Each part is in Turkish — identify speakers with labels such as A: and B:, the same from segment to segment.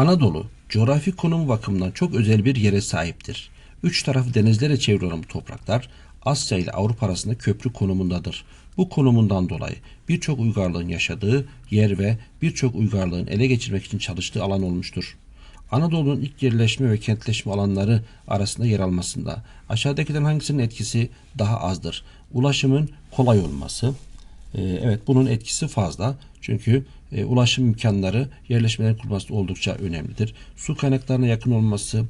A: Anadolu coğrafi konum bakımından çok özel bir yere sahiptir. Üç tarafı denizlerle çevrili olan bu topraklar Asya ile Avrupa arasında köprü konumundadır. Bu konumundan dolayı birçok uygarlığın yaşadığı yer ve birçok uygarlığın ele geçirmek için çalıştığı alan olmuştur. Anadolu'nun ilk yerleşme ve kentleşme alanları arasında yer almasında aşağıdakilerin hangisinin etkisi daha azdır? Ulaşımın kolay olması, ee, Evet bunun etkisi fazla. Çünkü e, ulaşım imkanları yerleşmelerin kurulması oldukça önemlidir. Su kaynaklarına yakın olması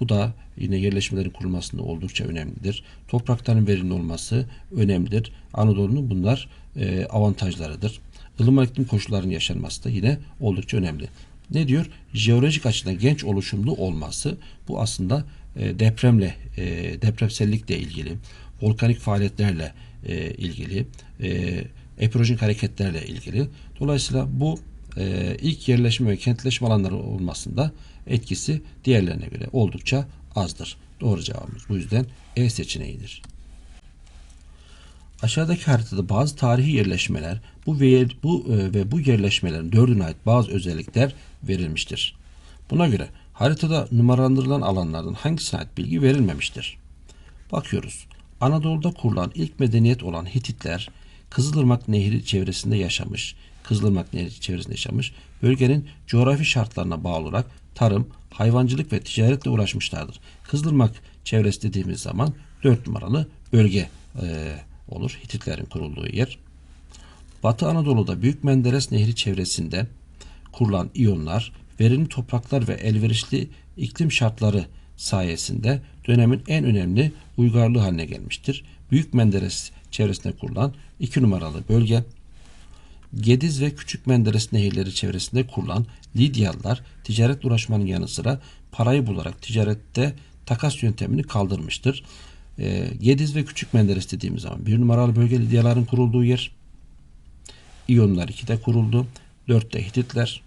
A: bu da yine yerleşmelerin kurulmasında oldukça önemlidir. Toprakların verimli olması önemlidir. Anadolu'nun bunlar e, avantajlarıdır. Ilıman iklim koşullarının yaşanması da yine oldukça önemli. Ne diyor? Jeolojik açıdan genç oluşumlu olması bu aslında e, depremle, depremsellikle ilgili, volkanik faaliyetlerle e, ilgili, e, ekolojik hareketlerle ilgili. Dolayısıyla bu e, ilk yerleşme ve kentleşme alanları olmasında etkisi diğerlerine göre oldukça azdır. Doğru cevabımız bu yüzden E seçeneğidir. Aşağıdaki haritada bazı tarihi yerleşmeler bu ve bu e, ve bu yerleşmelerin dördüne ait bazı özellikler verilmiştir. Buna göre haritada numaralandırılan alanlardan hangisine ait bilgi verilmemiştir? Bakıyoruz. Anadolu'da kurulan ilk medeniyet olan Hititler Kızılırmak Nehri çevresinde yaşamış. Kızılırmak Nehri çevresinde yaşamış. Bölgenin coğrafi şartlarına bağlı olarak tarım, hayvancılık ve ticaretle uğraşmışlardır. Kızılırmak çevresi dediğimiz zaman 4 numaralı bölge e, olur. Hititlerin kurulduğu yer. Batı Anadolu'da Büyük Menderes Nehri çevresinde kurulan iyonlar, verimli topraklar ve elverişli iklim şartları sayesinde dönemin en önemli uygarlığı haline gelmiştir. Büyük Menderes çevresinde kurulan 2 numaralı bölge, Gediz ve Küçük Menderes nehirleri çevresinde kurulan Lidyalılar ticaret uğraşmanın yanı sıra parayı bularak ticarette takas yöntemini kaldırmıştır. Ee, Gediz ve Küçük Menderes dediğimiz zaman bir numaralı bölge Lidyaların kurulduğu yer. İyonlar 2'de kuruldu. 4'te Hititler.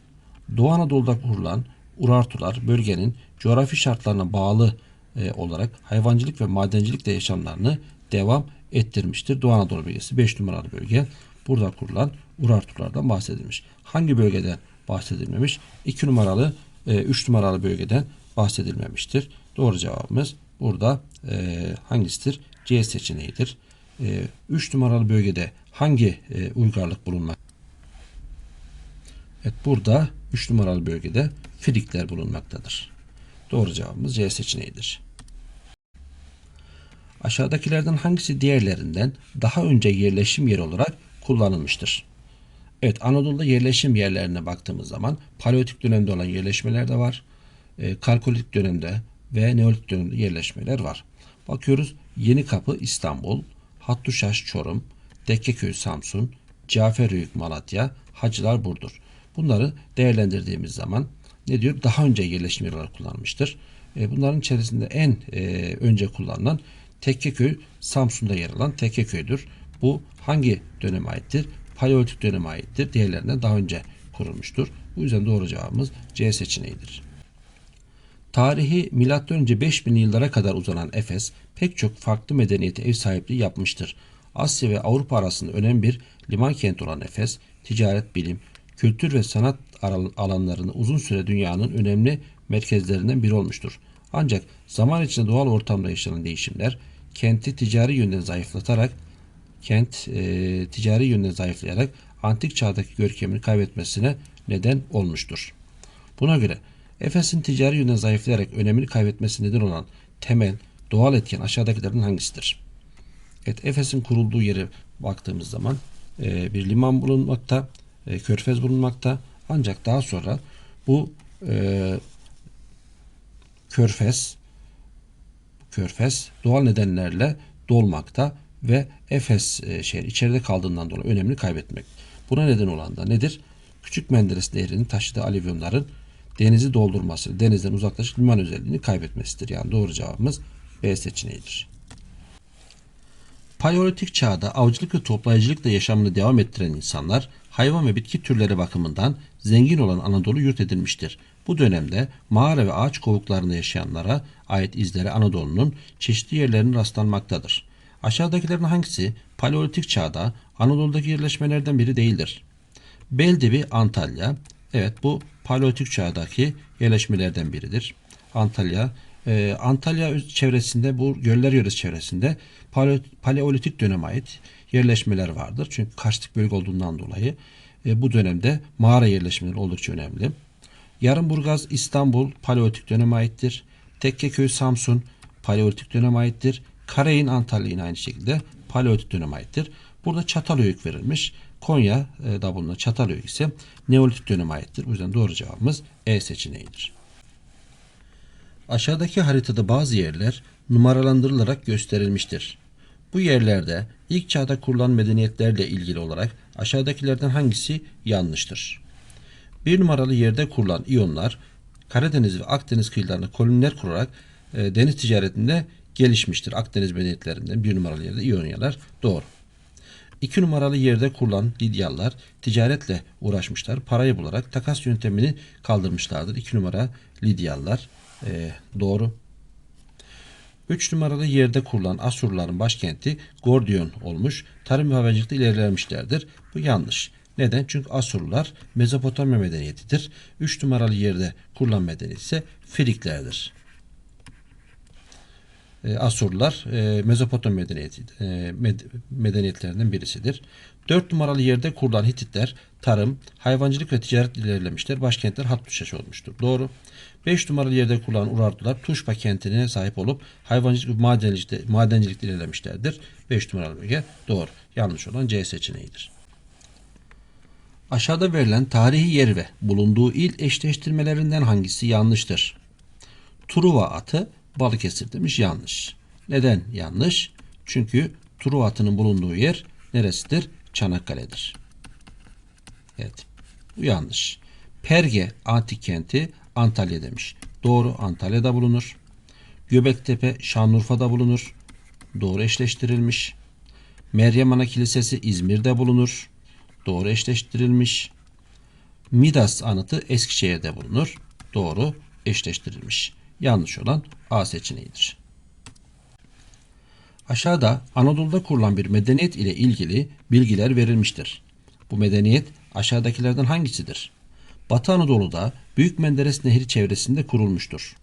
A: Doğu Anadolu'da kurulan Urartular bölgenin coğrafi şartlarına bağlı e, olarak hayvancılık ve madencilikle yaşamlarını devam ettirmiştir. Doğu Anadolu bölgesi 5 numaralı bölge. Burada kurulan Urartulardan bahsedilmiş. Hangi bölgeden bahsedilmemiş? 2 numaralı, 3 numaralı bölgeden bahsedilmemiştir. Doğru cevabımız burada e, hangisidir? C seçeneğidir. 3 numaralı bölgede hangi e, uygarlık bulunmak? Evet burada 3 numaralı bölgede Frikler bulunmaktadır. Doğru cevabımız C seçeneğidir. Aşağıdakilerden hangisi diğerlerinden daha önce yerleşim yeri olarak kullanılmıştır? Evet Anadolu'da yerleşim yerlerine baktığımız zaman Paleolitik dönemde olan yerleşmeler de var. E, dönemde ve Neolitik dönemde yerleşmeler var. Bakıyoruz Yeni Kapı İstanbul, Hattuşaş Çorum, Dekkeköy Samsun, Caferhöyük Malatya, Hacılar Burdur. Bunları değerlendirdiğimiz zaman ne diyor? Daha önce yerleşim olarak kullanmıştır. E, bunların içerisinde en e, önce kullanılan Tekkeköy Samsun'da yer alan Tekkeköy'dür. Bu hangi döneme aittir? Paleolitik döneme aittir. Diğerlerinden daha önce kurulmuştur. Bu yüzden doğru cevabımız C seçeneğidir. Tarihi M.Ö. 5000 yıllara kadar uzanan Efes pek çok farklı medeniyete ev sahipliği yapmıştır. Asya ve Avrupa arasında önemli bir liman kenti olan Efes, ticaret, bilim, kültür ve sanat alanlarında uzun süre dünyanın önemli merkezlerinden biri olmuştur. Ancak zaman içinde doğal ortamda yaşanan değişimler kenti ticari yönden zayıflatarak kent e, ticari yönden zayıflayarak antik çağdaki görkemini kaybetmesine neden olmuştur. Buna göre Efes'in ticari yönden zayıflayarak önemini kaybetmesi neden olan temel doğal etken aşağıdakilerden hangisidir? Evet, Efes'in kurulduğu yere baktığımız zaman e, bir liman bulunmakta, e, körfez bulunmakta. Ancak daha sonra bu e, körfez körfez doğal nedenlerle dolmakta ve Efes e, şehir içeride kaldığından dolayı önemini kaybetmek. Buna neden olan da nedir? Küçük Menderes Nehri'nin taşıdığı alüvyonların denizi doldurması, denizden uzaklaşıp liman özelliğini kaybetmesidir. Yani doğru cevabımız B seçeneğidir. Paleolitik çağda avcılık ve toplayıcılıkla yaşamını devam ettiren insanlar hayvan ve bitki türleri bakımından zengin olan Anadolu yurt edilmiştir. Bu dönemde mağara ve ağaç kovuklarında yaşayanlara ait izleri Anadolu'nun çeşitli yerlerine rastlanmaktadır. Aşağıdakilerin hangisi Paleolitik çağda Anadolu'daki yerleşmelerden biri değildir? Beldibi Antalya. Evet bu Paleolitik çağdaki yerleşmelerden biridir. Antalya. Ee, Antalya çevresinde bu göller yöresi çevresinde paleo- Paleolitik döneme ait yerleşmeler vardır. Çünkü karstik bölge olduğundan dolayı e, bu dönemde mağara yerleşmeleri oldukça önemli. Yarımburgaz İstanbul Paleolitik döneme aittir. Tekkeköy Samsun Paleolitik döneme aittir. Karayın Antalya yine aynı şekilde Paleolitik döneme aittir. Burada Çatalhöyük verilmiş. Konya e, da bulunan Çatalhöyük ise Neolitik döneme aittir. O yüzden doğru cevabımız E seçeneğidir. Aşağıdaki haritada bazı yerler numaralandırılarak gösterilmiştir. Bu yerlerde ilk çağda kurulan medeniyetlerle ilgili olarak aşağıdakilerden hangisi yanlıştır? Bir numaralı yerde kurulan iyonlar Karadeniz ve Akdeniz kıyılarına koloniler kurarak e, deniz ticaretinde gelişmiştir. Akdeniz medeniyetlerinden bir numaralı yerde İyonyalar doğru. İki numaralı yerde kurulan Lidyalılar ticaretle uğraşmışlar. Parayı bularak takas yöntemini kaldırmışlardır. İki numara Lidyalılar e, doğru. 3 numaralı yerde kurulan Asurluların başkenti Gordiyon olmuş. Tarım ve hayvancılıkta ilerlemişlerdir. Bu yanlış. Neden? Çünkü Asurlular Mezopotamya medeniyetidir. 3 numaralı yerde kurulan medeniyet ise Friklerdir. E, Asurlular e, Mezopotamya medeniyeti, e, med- medeniyetlerinden birisidir. 4 numaralı yerde kurulan Hititler tarım, hayvancılık ve ticaret ilerlemişler. Başkentler Hattuşaş olmuştur. Doğru. 5 numaralı yerde kurulan Urartular Tuşba kentine sahip olup hayvancılık ve madencilikte, madencilikte ilerlemişlerdir. 5 numaralı bölge doğru. Yanlış olan C seçeneğidir. Aşağıda verilen tarihi yer ve bulunduğu il eşleştirmelerinden hangisi yanlıştır? Truva atı Balıkesir demiş yanlış. Neden yanlış? Çünkü Truva atının bulunduğu yer neresidir? Çanakkale'dir. Evet. Bu yanlış. Perge antik kenti Antalya demiş. Doğru Antalya'da bulunur. Göbektepe Şanlıurfa'da bulunur. Doğru eşleştirilmiş. Meryem Ana Kilisesi İzmir'de bulunur. Doğru eşleştirilmiş. Midas anıtı Eskişehir'de bulunur. Doğru eşleştirilmiş. Yanlış olan A seçeneğidir. Aşağıda Anadolu'da kurulan bir medeniyet ile ilgili bilgiler verilmiştir. Bu medeniyet aşağıdakilerden hangisidir? Batı Anadolu'da Büyük Menderes Nehri çevresinde kurulmuştur.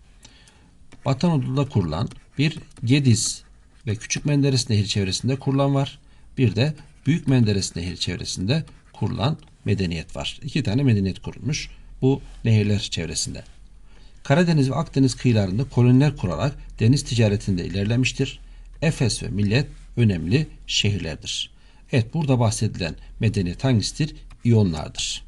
A: Batı Anadolu'da kurulan bir Gediz ve Küçük Menderes Nehri çevresinde kurulan var. Bir de Büyük Menderes Nehri çevresinde kurulan medeniyet var. İki tane medeniyet kurulmuş bu nehirler çevresinde. Karadeniz ve Akdeniz kıyılarında koloniler kurarak deniz ticaretinde ilerlemiştir. Efes ve Millet önemli şehirlerdir. Evet burada bahsedilen medeniyet hangisidir? İyonlardır.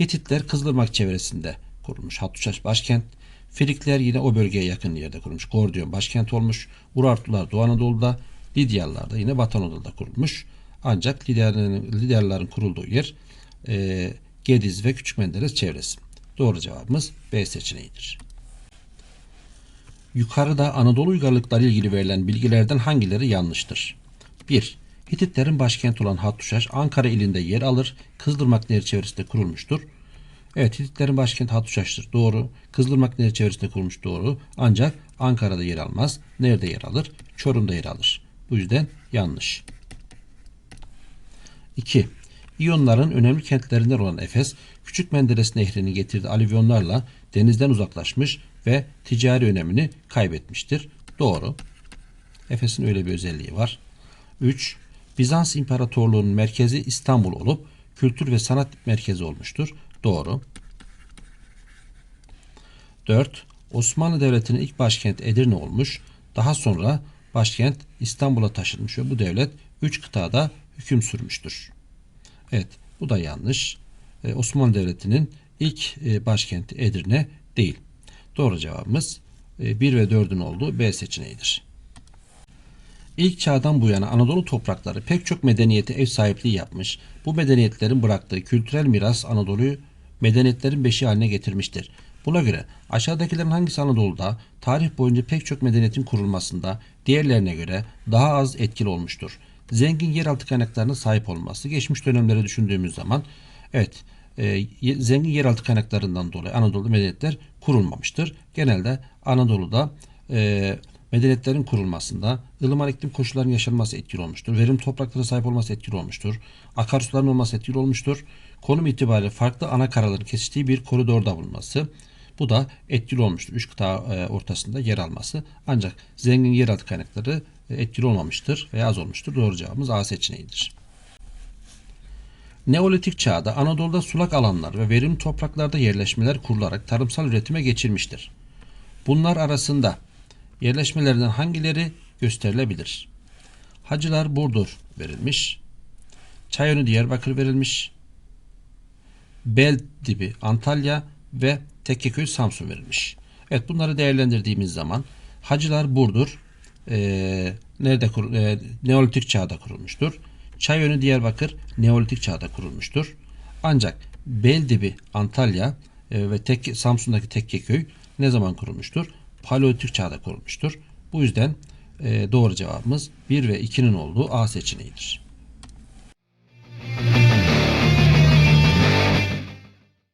A: Hititler Kızılırmak çevresinde kurulmuş. Hattuşaş başkent. Frikler yine o bölgeye yakın yerde kurulmuş. Gordiyon başkent olmuş. Urartular Doğu Anadolu'da. Lidyalılar da yine Batı Anadolu'da kurulmuş. Ancak Lidyalıların, Lidyalıların kurulduğu yer e, Gediz ve Küçük Menderes çevresi. Doğru cevabımız B seçeneğidir. Yukarıda Anadolu uygarlıkları ilgili verilen bilgilerden hangileri yanlıştır? 1. Hititlerin başkenti olan Hattuşaş Ankara ilinde yer alır. Kızılırmak Nehri çevresinde kurulmuştur. Evet Hititlerin başkenti Hattuşaş'tır. Doğru. Kızılırmak Nehri çevresinde kurulmuş doğru. Ancak Ankara'da yer almaz. Nerede yer alır? Çorum'da yer alır. Bu yüzden yanlış. 2. İyonların önemli kentlerinden olan Efes, Küçük Menderes Nehri'nin getirdiği alüvyonlarla denizden uzaklaşmış ve ticari önemini kaybetmiştir. Doğru. Efes'in öyle bir özelliği var. 3. Bizans İmparatorluğu'nun merkezi İstanbul olup kültür ve sanat merkezi olmuştur. Doğru. 4. Osmanlı Devleti'nin ilk başkenti Edirne olmuş. Daha sonra başkent İstanbul'a taşınmış ve bu devlet 3 kıtada hüküm sürmüştür. Evet bu da yanlış. Ee, Osmanlı Devleti'nin ilk e, başkenti Edirne değil. Doğru cevabımız 1 ve 4'ün olduğu B seçeneğidir. İlk çağdan bu yana Anadolu toprakları pek çok medeniyete ev sahipliği yapmış. Bu medeniyetlerin bıraktığı kültürel miras Anadolu'yu medeniyetlerin beşi haline getirmiştir. Buna göre aşağıdakilerin hangisi Anadolu'da tarih boyunca pek çok medeniyetin kurulmasında diğerlerine göre daha az etkili olmuştur? Zengin yeraltı kaynaklarına sahip olması. Geçmiş dönemlere düşündüğümüz zaman evet e, zengin yeraltı kaynaklarından dolayı Anadolu medeniyetler kurulmamıştır. Genelde Anadolu'da e, medeniyetlerin kurulmasında ılıman iklim koşullarının yaşanması etkili olmuştur. Verim topraklara sahip olması etkili olmuştur. Akarsuların olması etkili olmuştur. Konum itibariyle farklı ana karaların kesiştiği bir koridorda bulunması. Bu da etkili olmuştur. Üç kıta e, ortasında yer alması. Ancak zengin yeraltı kaynakları etkili olmamıştır veya az olmuştur. Doğru cevabımız A seçeneğidir. Neolitik çağda Anadolu'da sulak alanlar ve verimli topraklarda yerleşmeler kurularak tarımsal üretime geçilmiştir. Bunlar arasında yerleşmelerden hangileri gösterilebilir? Hacılar Burdur verilmiş. Çayönü Diyarbakır verilmiş. Bel dibi Antalya ve Tekkeköy Samsun verilmiş. Evet bunları değerlendirdiğimiz zaman Hacılar Burdur eee, nerede kur, eee, Neolitik çağda kurulmuştur. Çayönü Diyarbakır Neolitik çağda kurulmuştur. Ancak Beldibi Antalya e, ve Tek, Samsun'daki Tekkeköy ne zaman kurulmuştur? Paleolitik çağda kurulmuştur. Bu yüzden e, doğru cevabımız 1 ve 2'nin olduğu A seçeneğidir. Müzik